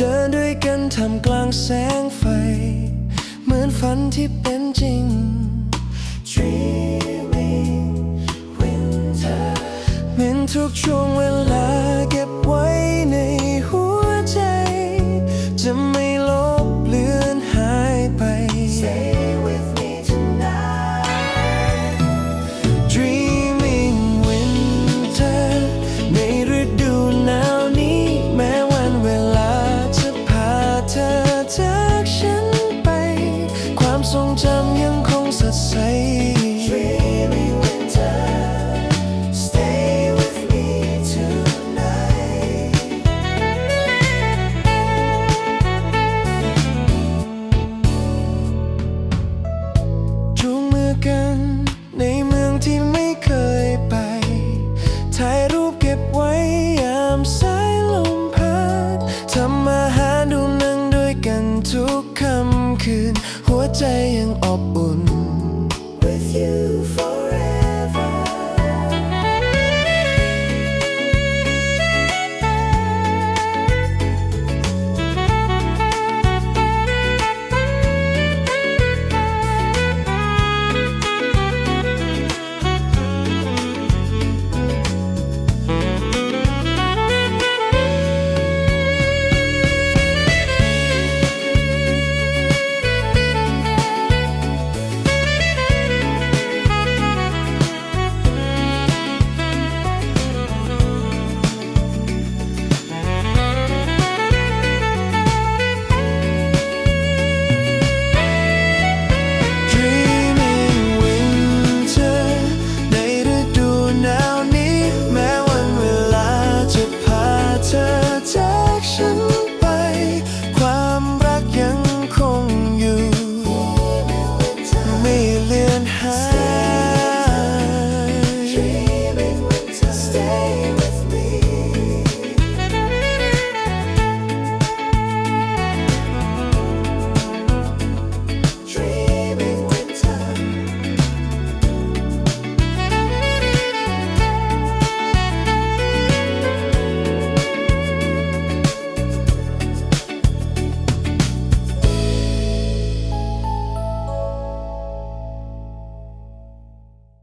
เดินด้วยกันทำกลางแสงไฟ เหมือนฝันที่เป็นจริง Dreaming winter เป็นทุกช่วงเวลาเก็บไว้ในหัวใจ จะไม่ ทรงจำยังคงสดใส ใจยังอบอุ่น